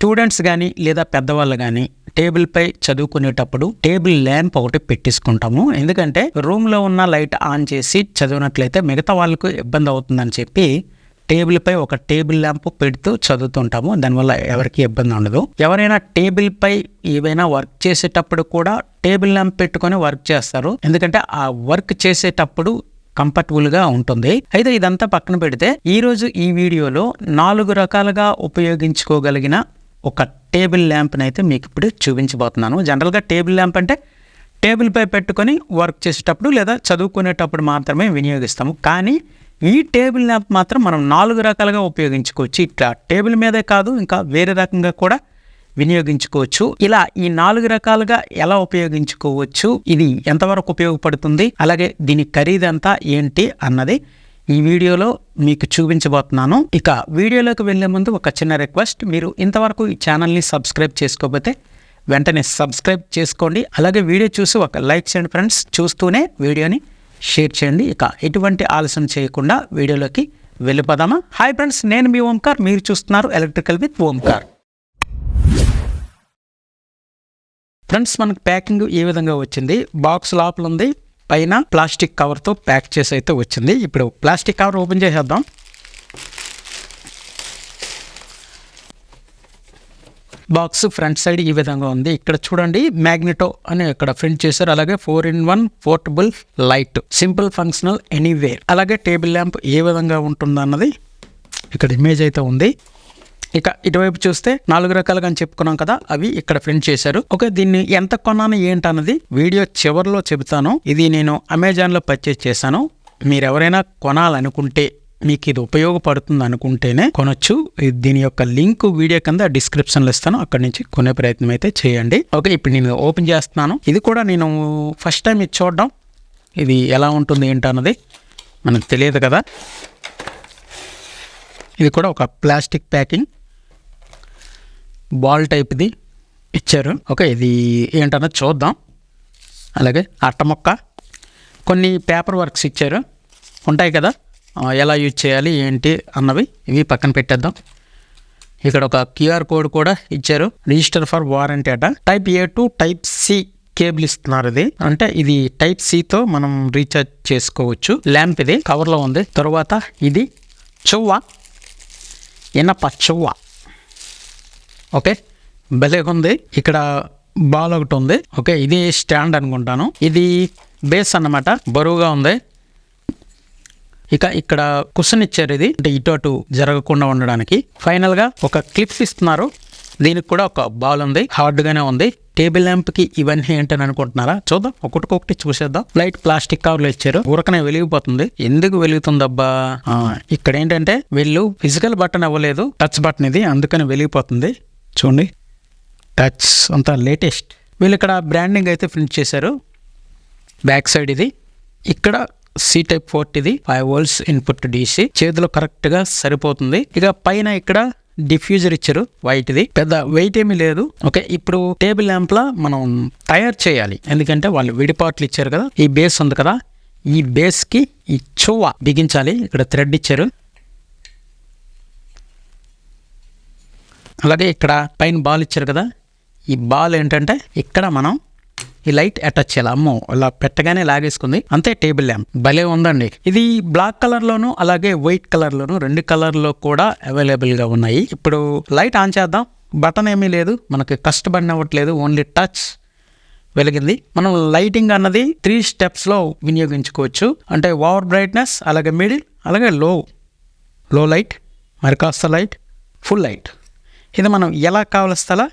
Students కానీ లేదా పెద్దవాళ్ళు కానీ టేబుల్పై చదువుకునేటప్పుడు టేబుల్ ల్యాంప్ ఒకటి పెట్టేసుకుంటాము. ఎందుకంటే రూమ్లో ఉన్న లైట్ ఆన్ చేసి చదివినట్లయితే మిగతా వాళ్ళకు ఇబ్బంది అవుతుందని చెప్పి టేబుల్ పై ఒక టేబుల్ ల్యాంప్ పెడుతూ చదువుతుంటాము. దానివల్ల ఎవరికి ఇబ్బంది ఉండదు. ఎవరైనా టేబుల్పై ఏవైనా వర్క్ చేసేటప్పుడు కూడా టేబుల్ ల్యాంప్ పెట్టుకొని వర్క్ చేస్తారు. ఎందుకంటే ఆ వర్క్ చేసేటప్పుడు కంఫర్టబుల్గా ఉంటుంది. అయితే ఇదంతా పక్కన పెడితే ఈరోజు ఈ వీడియోలో నాలుగు రకాలుగా ఉపయోగించుకోగలిగిన ఒక టేబుల్ ల్యాంప్ని అయితే మీకు ఇప్పుడు చూపించబోతున్నాను. జనరల్గా టేబుల్ ల్యాంప్ అంటే టేబుల్ పై పెట్టుకొని వర్క్ చేసేటప్పుడు లేదా చదువుకునేటప్పుడు మాత్రమే వినియోగిస్తాము. కానీ ఈ టేబుల్ ల్యాంప్ మాత్రం మనం నాలుగు రకాలుగా ఉపయోగించుకోవచ్చు. ఇట్లా టేబుల్ మీదే కాదు ఇంకా వేరే రకంగా కూడా వినియోగించుకోవచ్చు. ఇలా ఈ నాలుగు రకాలుగా ఎలా ఉపయోగించుకోవచ్చు? ఇది ఎంతవరకు ఉపయోగపడుతుంది? అలాగే దీని ఖరీదంతా ఏంటి? అన్నది ఈ వీడియోలో మీకు చూపించబోతున్నాను. ఇక వీడియోలోకి వెళ్ళే ముందు ఒక చిన్న రిక్వెస్ట్. మీరు ఇంతవరకు ఈ ఛానల్ని సబ్స్క్రైబ్ చేసుకోకపోతే వెంటనే సబ్స్క్రైబ్ చేసుకోండి. అలాగే వీడియో చూసి ఒక లైక్ చేయండి ఫ్రెండ్స్. చూస్తూనే వీడియోని షేర్ చేయండి. ఇక ఎటువంటి ఆలస్యం చేయకుండా వీడియోలోకి వెళ్ళిపోదామా? హాయ్ ఫ్రెండ్స్ నేను మీ ఓంకార్. మీరు చూస్తున్నారు ఎలక్ట్రికల్ విత్ ఓంకార్. ఫ్రెండ్స్ మనకు ప్యాకింగ్ ఏ విధంగా వచ్చింది? బాక్స్ లోపల ఉంది. పైన ప్లాస్టిక్ కవర్తో ప్యాక్ చేసి అయితే వచ్చింది. ఇప్పుడు ప్లాస్టిక్ కవర్ ఓపెన్ చేసేద్దాం. బాక్స్ ఫ్రంట్ సైడ్ ఈ విధంగా ఉంది. ఇక్కడ చూడండి మ్యాగ్నెటో అని ఇక్కడ ప్రింట్ చేశారు. అలాగే four in one portable light. Simple functional anywhere. అలాగే టేబుల్ ల్యాంప్ ఏ విధంగా ఉంటుందన్నది ఇక్కడ ఇమేజ్ అయితే ఉంది. ఇక ఇటువైపు చూస్తే నాలుగు రకాలుగా అని చెప్పుకున్నాం కదా అవి ఇక్కడ ప్రింట్ చేశారు. ఓకే దీన్ని ఎంత కొన్నాను ఏంటన్నది వీడియో చివరిలో చెబుతాను. ఇది నేను అమెజాన్లో పర్చేజ్ చేశాను. మీరు ఎవరైనా కొనాలనుకుంటే మీకు ఇది ఉపయోగపడుతుంది అనుకుంటేనే కొనొచ్చు దీని యొక్క లింక్ వీడియో కింద డిస్క్రిప్షన్లో ఇస్తాను. అక్కడి నుంచి కొనే ప్రయత్నం అయితే చేయండి. ఓకే ఇప్పుడు నేను ఓపెన్ చేస్తున్నాను. ఇది కూడా నేను ఫస్ట్ టైం ఇది చూడడం. ఇది ఎలా ఉంటుంది ఏంటన్నది మనకు తెలియదు కదా. ఇది కూడా ఒక ప్లాస్టిక్ ప్యాకింగ్. బాల్ టైప్ ఇది ఇచ్చారు. ఓకే ఇది ఏంటన్నది చూద్దాం. అలాగే అట్ట మొక్క. కొన్ని పేపర్ వర్క్స్ ఇచ్చారు. ఉంటాయి కదా? ఎలా యూజ్ చేయాలి ఏంటి అన్నవి ఇవి పక్కన పెట్టేద్దాం. ఇక్కడ ఒక క్యూఆర్ కోడ్ కూడా ఇచ్చారు. రిజిస్టర్ ఫర్ వారంటీ అట. Type A to type C cable ఇస్తున్నారు ఇది. అంటే ఇది టైప్ సితో మనం రీఛార్జ్ చేసుకోవచ్చు. ల్యాంప్ ఇది. కవర్లో ఉంది. తర్వాత ఇది చువ్వ. ఇనప చువ్వ. ఓకే? భలే ఉంది. ఇక్కడ బాల్ ఒకటి ఉంది. ఓకే ఇది స్టాండ్ అనుకుంటాను. ఇది బేస్ అన్నమాట. బరువుగా ఉంది. ఇక ఇక్కడ కుషన్ ఇచ్చారు ఇది. అంటే ఇటు అటు జరగకుండా ఉండడానికి. ఫైనల్గా ఒక క్లిప్స్ ఇస్తున్నారు. దీనికి కూడా ఒక బాల్ ఉంది. హార్డ్గానే ఉంది. టేబుల్ ల్యాంప్కి ఇవన్నీ ఏంటని అనుకుంటున్నారా? చూద్దాం. ఒకటికొకటి చూసేద్దాం. లైట్ ప్లాస్టిక్ కవర్లు ఇచ్చారు. ఊరకనే వెలిగిపోతుంది. ఎందుకు వెలుగుతుందబ్బా? అబ్బా ఇక్కడ ఏంటంటే వీళ్ళు. ఫిజికల్ బటన్ ఇవ్వలేదు టచ్ బటన్ ఇది. అందుకని వెలిగిపోతుంది. చూడండి. టచ్ అంతా లేటెస్ట్ వీళ్ళు ఇక్కడ బ్రాండింగ్ అయితే ప్రింట్ చేశారు. బ్యాక్ సైడ్ ఇది. ఇక్కడ సి టైప్ ఫోర్ట్ ఇది. ఫైవ్ వోల్ట్స్ ఇన్పుట్ డిసి చేతిలో కరెక్ట్గా సరిపోతుంది. ఇక పైన ఇక్కడ డిఫ్యూజర్ ఇచ్చారు. వైట్ ఇది. పెద్ద వెయిట్ ఏమీ లేదు. ఓకే ఇప్పుడు టేబుల్ ల్యాంప్ లా మనం తయారు చేయాలి. ఎందుకంటే వాళ్ళు విడిపాట్లు ఇచ్చారు కదా. ఈ బేస్ ఉంది కదా. ఈ బేస్కి ఈ చువ్వ బిగించాలి. ఇక్కడ థ్రెడ్ ఇచ్చారు. అలాగే ఇక్కడ పైన బాల్ ఇచ్చారు కదా ఈ బాల్ ఏంటంటే ఇక్కడ మనం ఈ లైట్ అటాచ్ చేయాలి. అమ్మో ఇలా పెట్టగానే లాగేసుకుంది. అంతే టేబుల్ ల్యాంప్ భలే ఉందండి. ఇది బ్లాక్ కలర్ లోను అలాగే వైట్ కలర్ లోను రెండు కలర్లో కూడా అవైలబుల్గా ఉన్నాయి. ఇప్పుడు లైట్ ఆన్ చేద్దాం. బటన్ ఏమీ లేదు. మనకి కష్టపడిన అవ్వట్లేదు ఓన్లీ టచ్ వెలిగింది. మనం లైటింగ్ అన్నది త్రీ స్టెప్స్లో వినియోగించుకోవచ్చు. అంటే ఓవర్ బ్రైట్నెస్ అలాగే మిడిల్ అలాగే లో. లో లైట్ మరి కాస్త లైట్ ఫుల్ లైట్. ఇది మనం ఎలా కావలస్తలా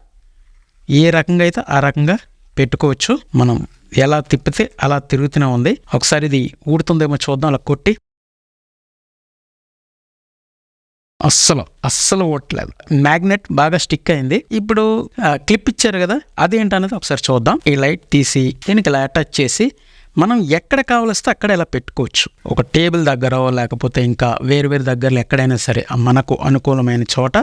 ఏ రకంగా అయితే ఆ రకంగా పెట్టుకోవచ్చు. మనం ఎలా తిప్పితే అలా తిరుగుతూనే ఉంది. ఒకసారి ఇది ఊడుతుందేమో చూద్దాం. అలా కొట్టి. అస్సలు అస్సలు ఓట్లేదు మ్యాగ్నెట్ బాగా స్టిక్ అయింది. ఇప్పుడు క్లిప్ ఇచ్చారు కదా అదేంటనేది ఒకసారి చూద్దాం. ఈ లైట్ తీసి దీనికి ఇలా అటాచ్ చేసి మనం ఎక్కడ కావలిస్తే అక్కడ ఇలా పెట్టుకోవచ్చు. ఒక టేబుల్ దగ్గర లేకపోతే ఇంకా వేరు వేరు దగ్గరలో ఎక్కడైనా సరే మనకు అనుకూలమైన చోట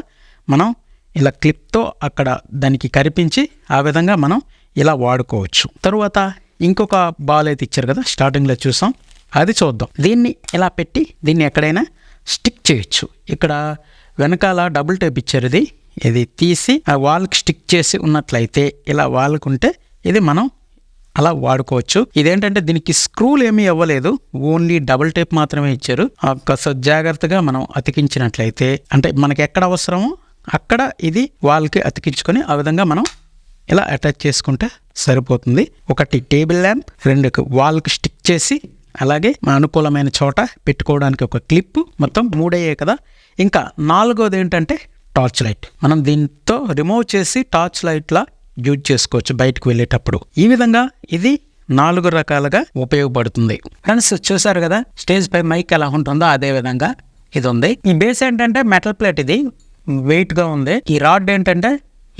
మనం ఇలా క్లిప్తో అక్కడ దానికి కరిపించి ఆ విధంగా మనం ఇలా వాడుకోవచ్చు. తరువాత ఇంకొక బాల్ అయితే ఇచ్చారు కదా స్టార్టింగ్లో చూసాం. అది చూద్దాం. దీన్ని ఇలా పెట్టి దీన్ని ఎక్కడైనా స్టిక్ చేయొచ్చు. ఇక్కడ వెనకాల డబుల్ టేప్ ఇచ్చారు ఇది. ఇది తీసి ఆ వాల్కి స్టిక్ చేసి ఉన్నట్లయితే ఇలా వాల్కుంటే ఇది మనం అలా వాడుకోవచ్చు. ఇదేంటంటే దీనికి స్క్రూలు ఏమీ ఇవ్వలేదు ఓన్లీ డబుల్ టేప్ మాత్రమే ఇచ్చారు. ఆ జాగ్రత్తగా మనం అతికించినట్లయితే అంటే మనకి ఎక్కడ అవసరమో అక్కడ ఇది వాల్కి అతికించుకొని ఆ విధంగా మనం ఇలా అటాచ్ చేసుకుంటే సరిపోతుంది. ఒకటి టేబుల్ ల్యాంప్ రెండు వాల్కి స్టిక్ చేసి అలాగే మన అనుకూలమైన చోట పెట్టుకోవడానికి ఒక క్లిప్ మొత్తం మూడయ్యాయి కదా. ఇంకా నాలుగోది ఏంటంటే టార్చ్ లైట్ మనం దీంతో రిమూవ్ చేసి టార్చ్ లైట్లా యూజ్ చేసుకోవచ్చు బయటకు వెళ్ళేటప్పుడు. ఈ విధంగా ఇది నాలుగు రకాలుగా ఉపయోగపడుతుంది. ఫ్రెండ్స్ చూసారు కదా? స్టేజ్ పై మైక్ ఎలా ఉంటుందో అదే విధంగా ఇది ఉంది ఈ బేస్ ఏంటంటే మెటల్ ప్లేట్ ఇది. వెయిట్గా ఉంది. ఈ రాడ్ ఏంటంటే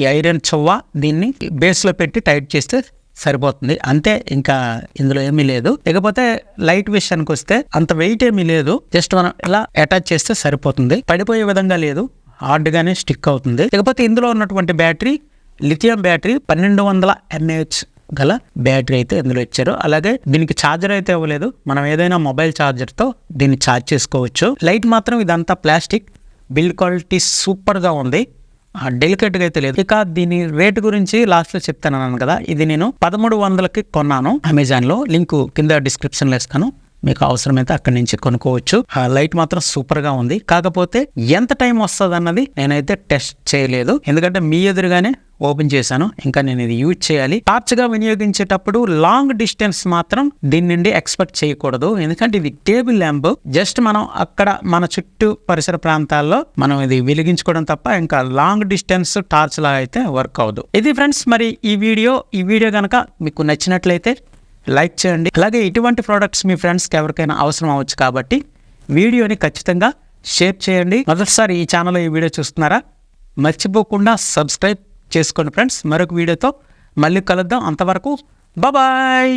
ఈ ఐరన్ చువ్వ దీన్ని బేస్లో పెట్టి టైట్ చేస్తే సరిపోతుంది. అంతే ఇంకా ఇందులో ఏమీ లేదు. ఇకపోతే లైట్ విషయానికి వస్తే అంత వెయిట్ ఏమీ లేదు. జస్ట్ మనం ఇలా అటాచ్ చేస్తే సరిపోతుంది. పడిపోయే విధంగా లేదు. హార్డ్ గానే స్టిక్ అవుతుంది. లేకపోతే ఇందులో ఉన్నటువంటి బ్యాటరీ లిథియం బ్యాటరీ పన్నెండు వందల ఎంఏహెచ్ గల బ్యాటరీ అయితే ఇందులో ఇచ్చారు. అలాగే దీనికి ఛార్జర్ అయితే ఇవ్వలేదు. మనం ఏదైనా మొబైల్ ఛార్జర్తో దీన్ని ఛార్జ్ చేసుకోవచ్చు. లైట్ మాత్రం ఇదంతా ప్లాస్టిక్ బిల్డ్ క్వాలిటీ సూపర్గా ఉంది. డెలికేట్గా అయితే లేదు. ఇక దీని రేట్ గురించి లాస్ట్లో చెప్తాను అన్నాను కదా. ఇది నేను పదమూడు వందలకి కొన్నాను అమెజాన్లో. లింక్ కింద డిస్క్రిప్షన్లో ఇస్తాను. మీకు అవసరమైతే అక్కడి నుంచి కొనుక్కోవచ్చు. ఆ లైట్ మాత్రం సూపర్గా ఉంది. కాకపోతే ఎంత టైం వస్తుంది అన్నది నేనైతే టెస్ట్ చేయలేదు. ఎందుకంటే మీ ఎదురుగానే ఓపెన్ చేశాను. ఇంకా నేను ఇది యూజ్ చేయాలి. టార్చ్గా వినియోగించేటప్పుడు లాంగ్ డిస్టెన్స్ మాత్రం దీని నుండి ఎక్స్పెక్ట్ చేయకూడదు. ఎందుకంటే ఇది టేబుల్ ల్యాంప్. జస్ట్ మనం అక్కడ మన చుట్టూ పరిసర ప్రాంతాల్లో మనం ఇది వెలిగించుకోవడం తప్ప ఇంకా లాంగ్ డిస్టెన్స్ టార్చ్ లాగా అయితే వర్క్ అవ్వదు. ఇది ఫ్రెండ్స్ మరి ఈ వీడియో. ఈ వీడియో కనుక మీకు నచ్చినట్లయితే లైక్ చేయండి. అలాగే ఇటువంటి ప్రోడక్ట్స్ మీ ఫ్రెండ్స్కి ఎవరికైనా అవసరం అవ్వచ్చు కాబట్టి వీడియోని ఖచ్చితంగా షేర్ చేయండి. మొదటిసారి ఈ ఛానల్లో ఈ వీడియో చూస్తున్నారా? మర్చిపోకుండా సబ్స్క్రైబ్ చేసుకోండి ఫ్రెండ్స్ మరొక వీడియోతో మళ్ళీ కలుద్దాం. అంతవరకు బాయ్